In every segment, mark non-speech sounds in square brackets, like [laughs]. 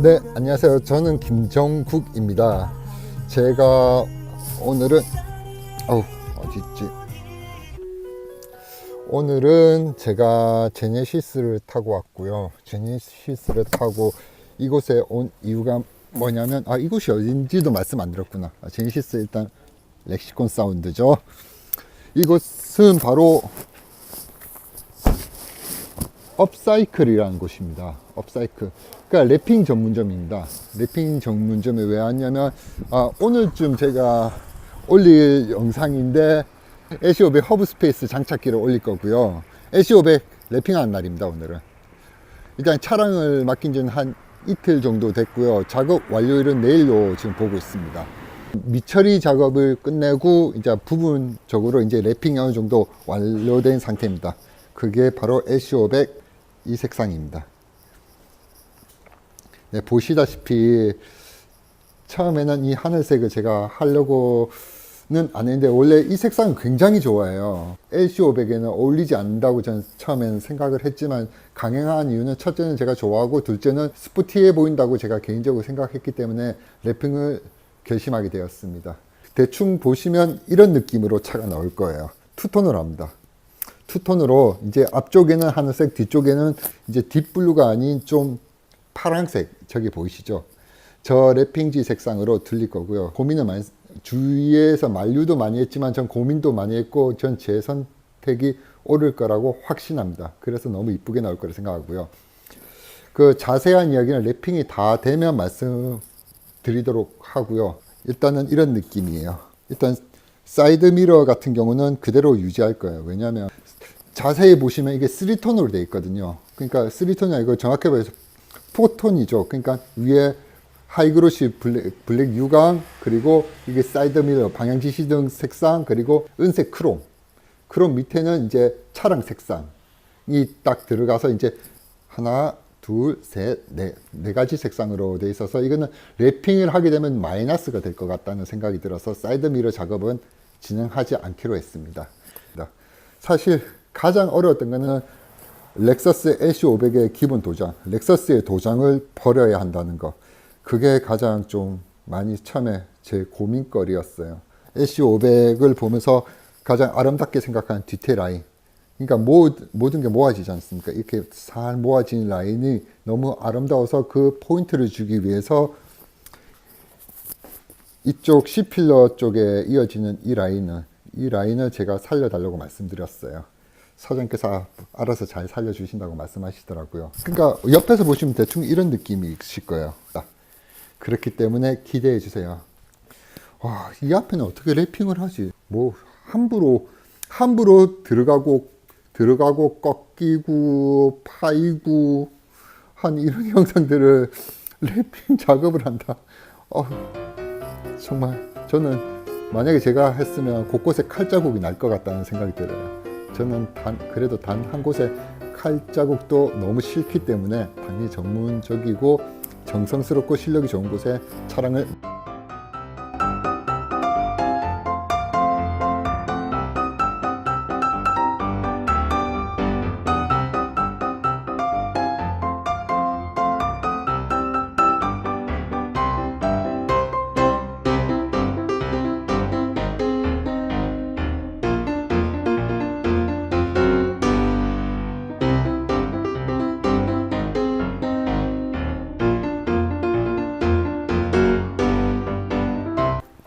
네, 안녕하세요. 저는 김정국입니다. 제가 오늘은 어우 어디 있지? 오늘은 제가 제네시스를 타고 왔고요. 제네시스를 타고 이곳에 온 이유가 뭐냐면 아 이곳이 어딘지도 말씀 안 드렸구나. 아, 제네시스 일단 렉시콘 사운드죠. 이곳은 바로 업사이클이라는 곳입니다. 업사이클. 그러니까 랩핑 전문점입니다. 랩핑 전문점에 왜 왔냐면 아, 오늘쯤 제가 올릴 영상인데 애쉬500 허브 스페이스 장착기를 올릴 거고요. 애쉬500 랩핑하는 날입니다. 오늘은. 일단 차량을 맡긴 지는 한 이틀 정도 됐고요. 작업 완료일은 내일로 지금 보고 있습니다. 미처리 작업을 끝내고 이제 부분적으로 이제 랩핑이 어느 정도 완료된 상태입니다. 그게 바로 애쉬500 이 색상입니다. 네, 보시다시피 처음에는 이 하늘색을 제가 하려고는 안 했는데 원래 이 색상은 굉장히 좋아해요. LC500에는 어울리지 않는다고 저는 처음에는 생각을 했지만 강행한 이유는 첫째는 제가 좋아하고 둘째는 스포티해 보인다고 제가 개인적으로 생각했기 때문에 랩핑을 결심하게 되었습니다. 대충 보시면 이런 느낌으로 차가 나올 거예요. 투톤을 합니다. 투톤으로 이제 앞쪽에는 하늘색, 뒤쪽에는 이제 딥블루가 아닌 좀 파랑색 저기 보이시죠? 저 랩핑지 색상으로 들릴 거고요. 고민을 많이 주위에서 만류도 많이 했지만 전 고민도 많이 했고 전 제 선택이 옳을 거라고 확신합니다. 그래서 너무 이쁘게 나올 거라 생각하고요. 그 자세한 이야기는 랩핑이 다 되면 말씀드리도록 하고요. 일단은 이런 느낌이에요. 일단 사이드 미러 같은 경우는 그대로 유지할 거예요. 왜냐하면 자세히 보시면 이게 3톤으로 되어 있거든요. 그러니까 3톤이 아니고 정확히 말해서 4톤이죠. 그러니까 위에 하이그로시 블랙, 블랙 유광 그리고 이게 사이드 미러 방향 지시 등 색상 그리고 은색 크롬 크롬 밑에는 이제 차량 색상이 딱 들어가서 이제 하나 둘셋네네 네 가지 색상으로 돼 있어서 이거는 랩핑을 하게 되면 마이너스가 될 것 같다는 생각이 들어서 사이드 미러 작업은 진행하지 않기로 했습니다. 사실 가장 어려웠던 거는 렉서스 LC500의 기본 도장, 렉서스의 도장을 버려야 한다는 거. 그게 가장 좀 많이 처음에 제 고민거리였어요. LC500을 보면서 가장 아름답게 생각하는 디테일 라인. 그러니까 모, 모든 게 모아지지 않습니까? 이렇게 살 모아진 라인이 너무 아름다워서 그 포인트를 주기 위해서 이쪽 C필러 쪽에 이어지는 이 라인은 이 라인을 제가 살려달라고 말씀드렸어요. 사장님께서 알아서 잘 살려주신다고 말씀하시더라고요. 그러니까 옆에서 보시면 대충 이런 느낌이 있을 거예요. 딱. 그렇기 때문에 기대해 주세요. 와, 이 앞에는 어떻게 랩핑을 하지? 뭐 함부로 함부로 들어가고 들어가고 꺾이고 파이고 한 이런 [laughs] 영상들을 랩핑 작업을 한다. 어, 정말 저는 만약에 제가 했으면 곳곳에 칼자국이 날 것 같다는 생각이 들어요. 저는 단 그래도 단 한 곳에 칼자국도 너무 싫기 때문에 당연히 전문적이고 정성스럽고 실력이 좋은 곳에 차량을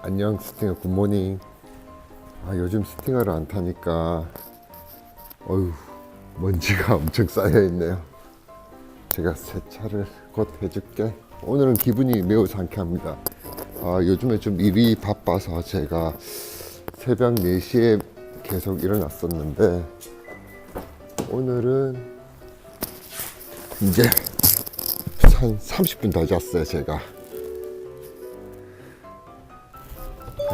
안녕 스팅어 굿모닝 아 요즘 스팅어를 안 타니까 어휴 먼지가 [laughs] 엄청 쌓여 있네요. 제가 세차를 곧 해줄게. 오늘은 기분이 매우 상쾌합니다. 아 요즘에 좀 일이 바빠서 제가 새벽 4시에 계속 일어났었는데 오늘은 이제 한 30분 더 잤어요 제가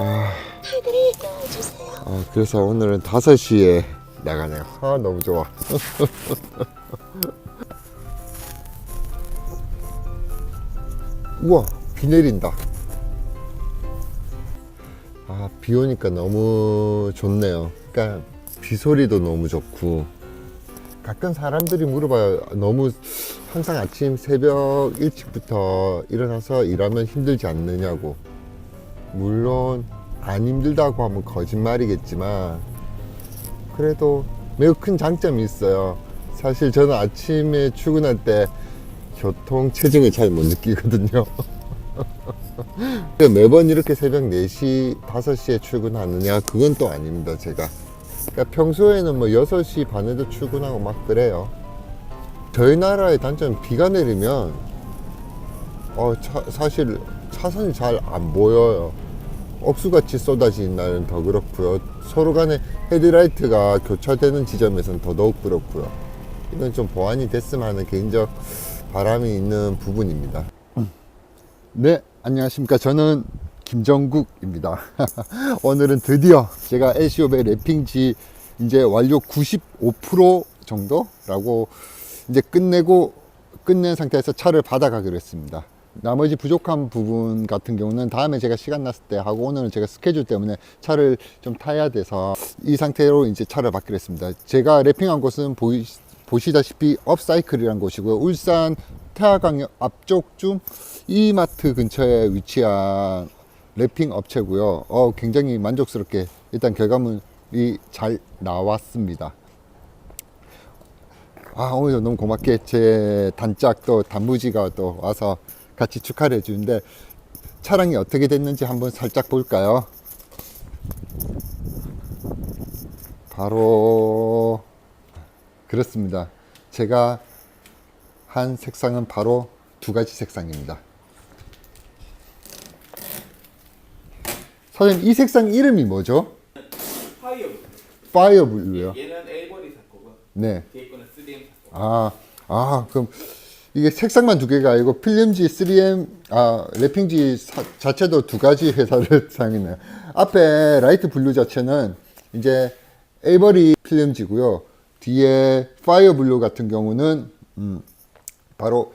넣어주세요. 아, 그래서 오늘은 5시에 나가네요. 아, 너무 좋아. [laughs] 우와, 비 내린다. 아, 비 오니까 너무 좋네요. 그러니까 비 소리도 너무 좋고. 가끔 사람들이 물어봐요. 너무 항상 아침 새벽 일찍부터 일어나서 일하면 힘들지 않느냐고. 물론 안 힘들다고 하면 거짓말이겠지만 그래도 매우 큰 장점이 있어요. 사실 저는 아침에 출근할 때 교통 체증을 잘 못 느끼거든요. [laughs] 매번 이렇게 새벽 4시, 5시에 출근하느냐? 그건 또 아닙니다, 제가. 그러니까 평소에는 뭐 6시 반에도 출근하고 막 그래요. 저희 나라의 단점은 비가 내리면, 어, 차- 사실 차선이 잘 안 보여요. 억수같이 날은 더 그렇고요. 서로 간에 헤드라이트가 교차되는 지점에서는 더더욱 그렇고요. 이건 좀 보완이 됐으면 하는 개인적 바람이 있는 부분입니다. 네, 안녕하십니까. 저는 김정국입니다. [laughs] 오늘은 드디어 제가 LCO배 랩핑지 이제 완료 95% 정도라고 이제 끝내고 끝낸 상태에서 차를 받아가기로 했습니다. 나머지 부족한 부분 같은 경우는 다음에 제가 시간 났을 때 하고 오늘은 제가 스케줄 때문에 차를 좀 타야 돼서 이 상태로 이제 차를 받기로 했습니다. 제가 랩핑한 곳은 보이, 보시다시피 업사이클이라는 곳이고요. 울산 태화강역 앞쪽쯤 이마트 근처에 위치한 랩핑 업체고요. 어, 굉장히 만족스럽게 일단 결과물이 잘 나왔습니다. 아, 오늘 너무 고맙게 제 단짝 또 단무지가 또 와서 같이 축하를 해주는데 차량이 어떻게 됐는지 한번 살짝 볼까요? 바로 그렇습니다. 제가 한 색상은 바로 두 가지 색상입니다. 사장님 이 색상 이름이 뭐죠? 파이어 파이어 블루요. 얘는 에이버리 샀고요 네. 뒤에 거는 3M 샀고 아, 아, 그럼 이게 색상만 두 개가 아니고 필름지 3M, 아, 랩핑지 사- 자체도 두 가지 회사를 [laughs] 사용했네요. 앞에 라이트 블루 자체는 이제 에이버리 필름지고요. 뒤에 파이어 블루 같은 경우는 음, 바로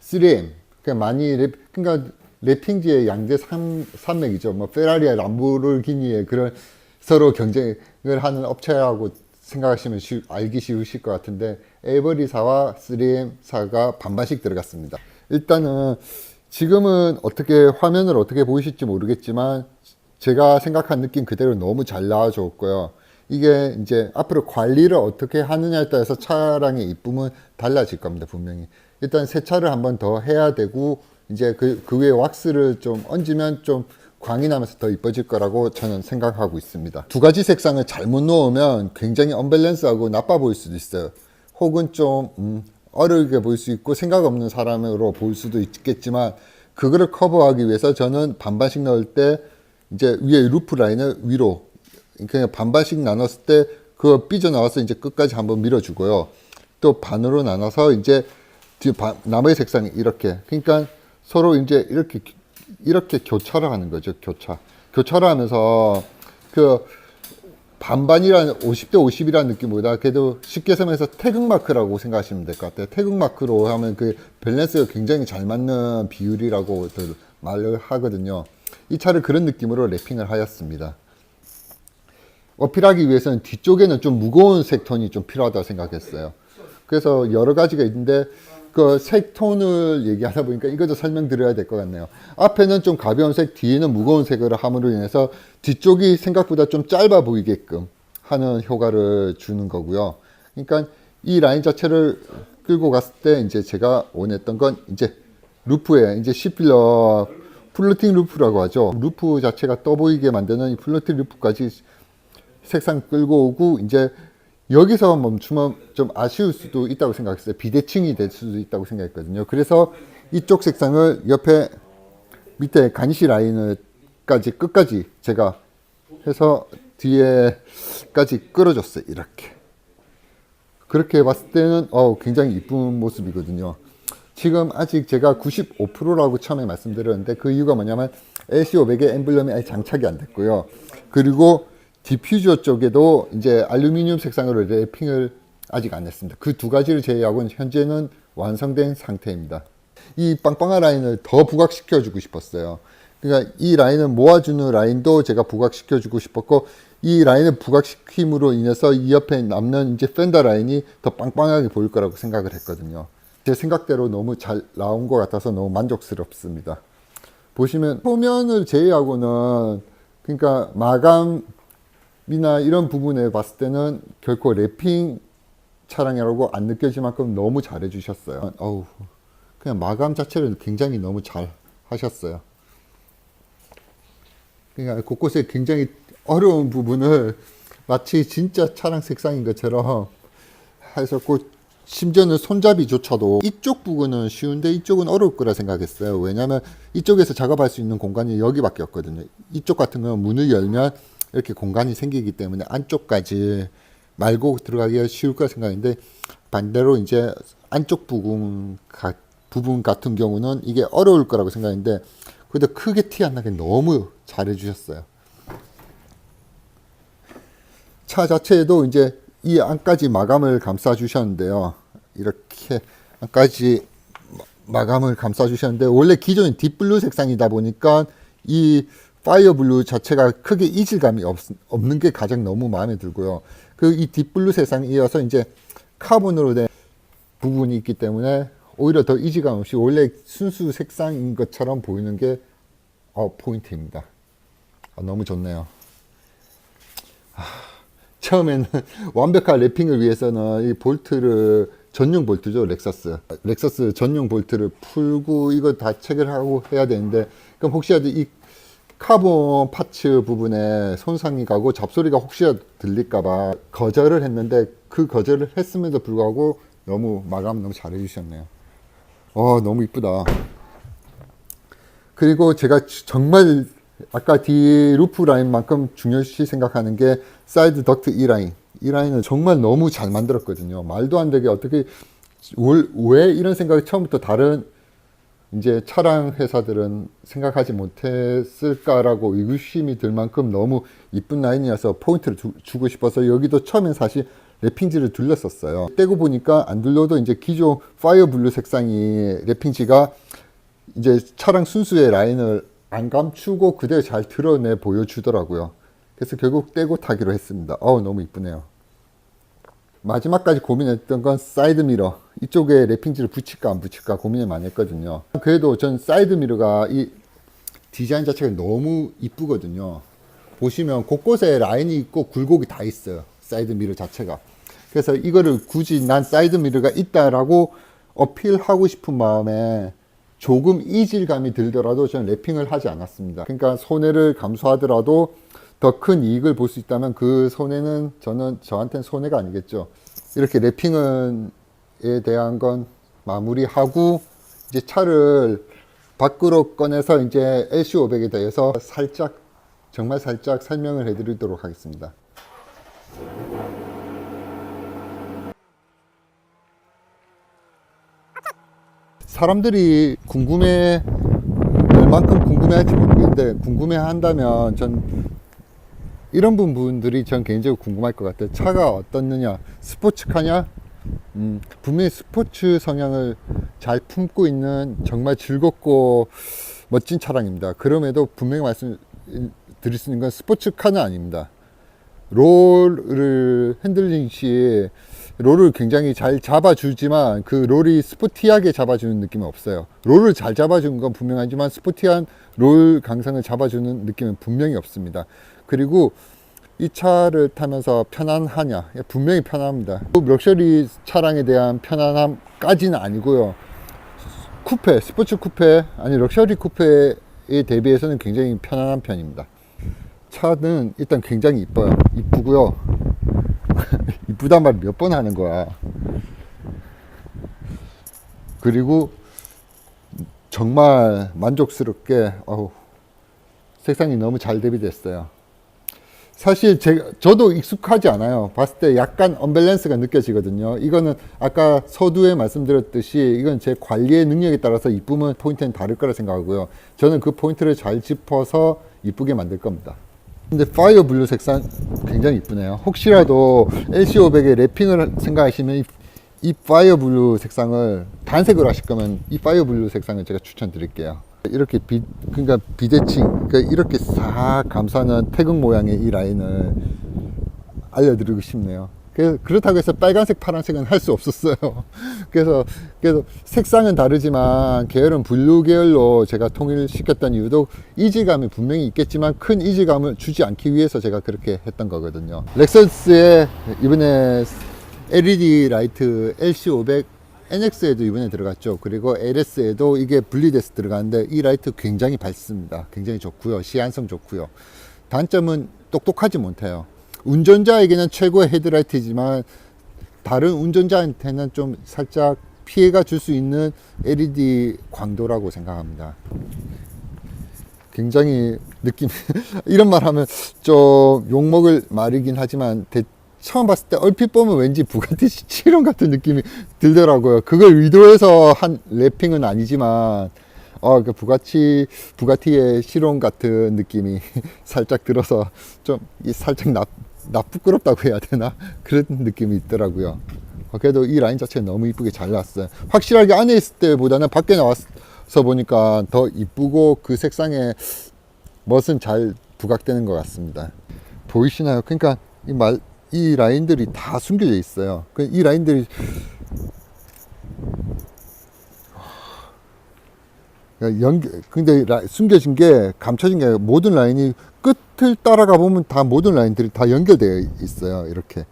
3M. 그러니까 많이 랩, 그러니까 랩핑지의 양대 산, 산맥이죠. 뭐 페라리와 람보르기니의 그런 서로 경쟁을 하는 업체라고 생각하시면 쉬- 알기 쉬우실 것 같은데 에이버리사와 3M사가 반반씩 들어갔습니다. 일단은 지금은 어떻게 화면을 어떻게 보이실지 모르겠지만 제가 생각한 느낌 그대로 너무 잘 나와줬고요. 이게 이제 앞으로 관리를 어떻게 하느냐에 따라서 차량의 이쁨은 달라질 겁니다, 분명히. 일단 세차를 한번 더 해야 되고, 이제 그, 그 위에 왁스를 좀 얹으면 좀 광이 나면서 더 이뻐질 거라고 저는 생각하고 있습니다. 두 가지 색상을 잘못 놓으면 굉장히 언밸런스하고 나빠 보일 수도 있어요. 혹은 좀, 음, 어렵게 보일 수 있고 생각 없는 사람으로 보일 수도 있겠지만 그거를 커버하기 위해서 저는 반반씩 넣을 때 이제 위에 루프 라인을 위로 그냥 반반씩 나눴을 때 그거 삐져나와서 이제 끝까지 한번 밀어주고요. 또 반으로 나눠서 이제 뒤 반- 나머지 색상이 이렇게 그러니까 서로 이제 이렇게 이렇게 교차를 하는 거죠. 교차 교차를 하면서 그 반반이라는 50대 50이라는 느낌보다 그래도 쉽게 설명해서 태극마크라고 생각하시면 될 것 같아요. 태극마크로 하면 그 밸런스가 굉장히 잘 맞는 비율이라고 들 말을 하거든요. 이 차를 그런 느낌으로 랩핑을 하였습니다. 어필하기 위해서는 뒤쪽에는 좀 무거운 색톤이 좀 필요하다고 생각했어요. 그래서 여러 가지가 있는데 그 색톤을 얘기하다 보니까 이것도 설명드려야 될 것 같네요. 앞에는 좀 가벼운 색, 뒤에는 무거운 색을 함으로 인해서 뒤쪽이 생각보다 좀 짧아 보이게끔 하는 효과를 주는 거고요. 그러니까 이 라인 자체를 끌고 갔을 때 이제 제가 원했던 건 이제 루프에 이제 C필러 플로팅 루프라고 하죠. 루프 자체가 떠 보이게 만드는 이 플로팅 루프까지 색상 끌고 오고 이제 여기서 멈추면 좀 아쉬울 수도 있다고 생각했어요. 비대칭이 될 수도 있다고 생각했거든요. 그래서 이쪽 색상을 옆에 밑에 가니시 라인을까지 끝까지 제가 해서 뒤에까지 끌어줬어요. 이렇게. 그렇게 봤을 때는 어, 굉장히 이쁜 모습이거든요. 지금 아직 제가 95%라고 처음에 말씀드렸는데 그 이유가 뭐냐면 LC500의 엠블럼이 아직 장착이 안 됐고요. 그리고 디퓨저 쪽에도 이제 알루미늄 색상으로 랩핑을 아직 안 했습니다. 그 두 가지를 제외하고는 현재는 완성된 상태입니다. 이 빵빵한 라인을 더 부각시켜 주고 싶었어요. 그러니까 이 라인을 모아주는 라인도 제가 부각시켜 주고 싶었고 이 라인을 부각시킴으로 인해서 이 옆에 남는 이제 펜더 라인이 더 빵빵하게 보일 거라고 생각을 했거든요. 제 생각대로 너무 잘 나온 것 같아서 너무 만족스럽습니다. 보시면 표면을 제외하고는 그러니까 마감 이나 이런 부분에 봤을 때는 결코 랩핑 차량이라고 안 느껴질 만큼 너무 잘해 주셨어요. 어우, 그냥 마감 자체를 굉장히 너무 잘 하셨어요. 그러니까 곳곳에 굉장히 어려운 부분을 마치 진짜 차량 색상인 것처럼 하셨고 심지어는 손잡이조차도 이쪽 부분은 쉬운데 이쪽은 어려울 거라 생각했어요. 왜냐하면 이쪽에서 작업할 수 있는 공간이 여기밖에 없거든요. 이쪽 같은 경우는 문을 열면 이렇게 공간이 생기기 때문에 안쪽까지 말고 들어가기가 쉬울 거라 생각했는데 반대로 이제 안쪽 부분, 가, 부분 같은 경우는 이게 어려울 거라고 생각했는데 그래도 크게 티 안 나게 너무 잘해 주셨어요. 차 자체에도 이제 이 안까지 마감을 감싸 주셨는데요. 이렇게 안까지 마- 마감을 감싸 주셨는데 원래 기존 딥블루 색상이다 보니까 이 파이어 블루 자체가 크게 이질감이 없, 없는 게 가장 너무 마음에 들고요. 그 이 딥블루 색상에 이어서 이제 카본으로 된 부분이 있기 때문에 오히려 더 이질감 없이 원래 순수 색상인 것처럼 보이는 게 어, 포인트입니다. 아, 너무 좋네요. 처음에는 [laughs] 완벽한 랩핑을 위해서는 이 볼트를 전용 볼트죠 렉서스 렉서스 전용 볼트를 풀고 이거 다 체결하고 해야 되는데 그럼 혹시라도 이 카본 파츠 부분에 손상이 가고 잡소리가 혹시라도 들릴까봐 거절을 했는데 그 거절을 했음에도 불구하고 너무 마감 너무 잘 해 주셨네요 어 너무 이쁘다 그리고 제가 주- 정말 아까 뒤 루프 라인만큼 중요시 생각하는 게 사이드 덕트 이 라인. 이 라인은 정말 너무 잘 만들었거든요. 말도 안 되게 어떻게 올- 왜 이런 생각이 처음부터 다른 이제 차량 회사들은 생각하지 못했을까라고 의구심이 들 만큼 너무 이쁜 라인이어서 포인트를 주, 주고 싶어서 여기도 처음엔 사실 랩핑지를 둘렀었어요. 떼고 보니까 안 둘러도 이제 기존 파이어 블루 색상이 랩핑지가 이제 차량 순수의 라인을 안 감추고 그대로 잘 드러내 보여주더라고요. 그래서 결국 떼고 타기로 했습니다. 어우, 너무 이쁘네요. 마지막까지 고민했던 건 사이드 미러. 이쪽에 랩핑지를 붙일까 안 붙일까 고민을 많이 했거든요. 그래도 전 사이드 미러가 이 디자인 자체가 너무 이쁘거든요. 보시면 곳곳에 라인이 있고 굴곡이 다 있어요. 사이드 미러 자체가. 그래서 이거를 굳이 난 사이드 미러가 있다라고 어필하고 싶은 마음에 조금 이질감이 들더라도 저는 랩핑을 하지 않았습니다. 그러니까 손해를 감수하더라도 더 큰 이익을 볼 수 있다면 그 손해는 저는 저한테는 손해가 아니겠죠. 이렇게 랩핑에 대한 건 마무리하고 이제 차를 밖으로 꺼내서 이제 LC500에 대해서 살짝 정말 살짝 설명을 해드리도록 하겠습니다. 사람들이 궁금해 얼만큼 궁금해할지 모르겠는데 궁금해한다면 전 이런 부분들이 전 개인적으로 궁금할 것 같아요. 차가 어떻느냐, 스포츠카냐? 음, 분명히 스포츠 성향을 잘 품고 있는 정말 즐겁고 멋진 차량입니다. 그럼에도 분명히 말씀드릴 수 있는 건 스포츠카는 아닙니다. 롤을 핸들링 시 롤을 굉장히 잘 잡아주지만 그 롤이 스포티하게 잡아주는 느낌은 없어요. 롤을 잘 잡아주는 건 분명하지만 스포티한 롤 강상을 잡아주는 느낌은 분명히 없습니다. 그리고 이 차를 타면서 편안하냐? 분명히 편합니다. 럭셔리 차량에 대한 편안함까지는 아니고요. 쿠페, 스포츠 쿠페, 아니 럭셔리 쿠페에 대비해서는 굉장히 편안한 편입니다. 차는 일단 굉장히 이뻐요. 이쁘고요. [laughs] 이쁘단 말 몇 번 하는 거야. 그리고 정말 만족스럽게 어우, 색상이 너무 잘 대비됐어요. 사실 제가 저도 익숙하지 않아요. 봤을 때 약간 언밸런스가 느껴지거든요. 이거는 아까 서두에 말씀드렸듯이 이건 제 관리의 능력에 따라서 이쁨은 포인트는 다를 거라 생각하고요. 저는 그 포인트를 잘 짚어서 이쁘게 만들 겁니다. 근데 파이어 블루 색상 굉장히 이쁘네요. 혹시라도 LC500에 랩핑을 생각하시면 이, 이 파이어 블루 색상을 단색으로 하실 거면 이 파이어 블루 색상을 제가 추천드릴게요. 이렇게 비, 그러니까 비대칭, 그러니까 이렇게 싹 감싸는 태극 모양의 이 라인을 알려드리고 싶네요. 그렇다고 해서 빨간색, 파란색은 할 수 없었어요. [laughs] 그래서 그래서 색상은 다르지만 계열은 블루 계열로 제가 통일시켰던 이유도 이질감이 분명히 있겠지만 큰 이질감을 주지 않기 위해서 제가 그렇게 했던 거거든요. 렉서스의 이번에 LED 라이트 LC500 NX에도 이번에 들어갔죠. 그리고 LS에도 이게 분리돼서 들어가는데 이 라이트 굉장히 밝습니다. 굉장히 좋고요. 시안성 좋고요. 단점은 똑똑하지 못해요. 운전자에게는 최고의 헤드라이트이지만 다른 운전자한테는 좀 살짝 피해가 줄 수 있는 LED 광도라고 생각합니다. 굉장히 느낌 [laughs] 이런 말 하면 좀 욕먹을 말이긴 하지만 대- 처음 봤을 때 얼핏 보면 왠지 부가티 치론 [laughs] 같은 느낌이 들더라고요. 그걸 의도해서 한 랩핑은 아니지만 어, 그 부가티 부가티의 실온 같은 느낌이 [laughs] 살짝 들어서 좀이 살짝 나, 나 부끄럽다고 해야 되나 [laughs] 그런 느낌이 있더라고요. 어, 그래도 이 라인 자체가 너무 이쁘게 잘 나왔어요. 확실하게 안에 있을 때보다는 밖에 나와서 보니까 더 이쁘고 그 색상의 멋은 잘 부각되는 것 같습니다. 보이시나요? 그러니까 이 말, 이 라인들이 다 숨겨져 있어요. 그이 라인들이 연 근데 라- 숨겨진 게 감춰진 게 모든 라인이 끝을 따라가 보면 다 모든 라인들이 다 연결되어 있어요. 이렇게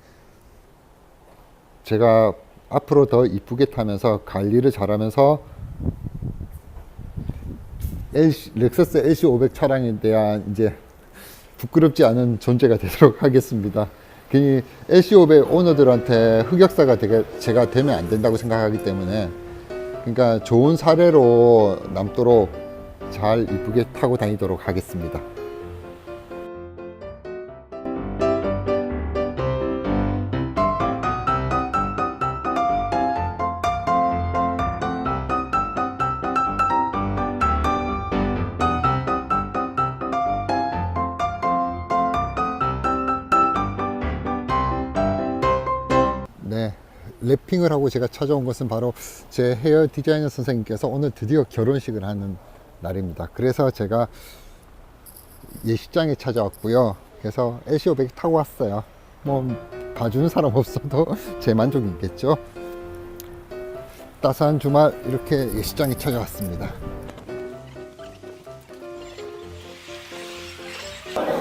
제가 앞으로 더 이쁘게 타면서 관리를 잘하면서 LC, 렉서스 LC500 차량에 대한 이제 부끄럽지 않은 존재가 되도록 하겠습니다. 괜히 LC500 오너들한테 흑역사가 되게 제가 되면 안 된다고 생각하기 때문에 그러니까 좋은 사례로 남도록 잘 이쁘게 타고 다니도록 하겠습니다. 랩핑을 하고 제가 찾아온 것은 바로 제 헤어 디자이너 선생님께서 오늘 드디어 결혼식을 하는 날입니다. 그래서 제가 예식장에 찾아왔고요. 그래서 LC500 타고 왔어요. 뭐 봐주는 사람 없어도 [laughs] 제 만족이겠죠. 따스한 주말 이렇게 예식장에 찾아왔습니다.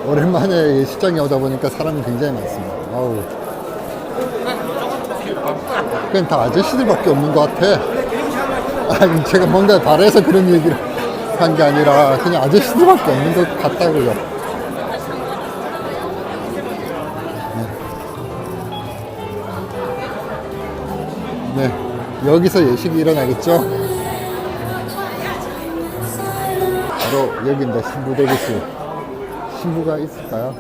오랜만에 예식장에 오다 보니까 사람이 굉장히 많습니다. 아우. 그냥 다 아저씨들밖에 없는 것 같아. 아니, 제가 뭔가 바래서 그런 얘기를 한 게 아니라 그냥 아저씨들밖에 없는 것 같다고요. 네. 네. 여기서 예식이 일어나겠죠? 바로 여기입니다. 신부 대기실. 신부가 있을까요?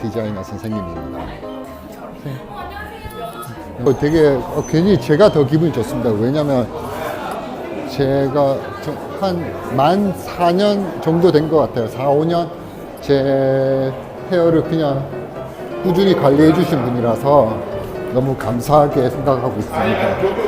디자이너 선생님입니다. 어, 되게 어, 괜히 제가 더 기분이 좋습니다. 왜냐면 제가 한 만 4년 정도 된 것 같아요. 4, 5년 제 헤어를 그냥 꾸준히 관리해 주신 분이라서 너무 감사하게 생각하고 있습니다.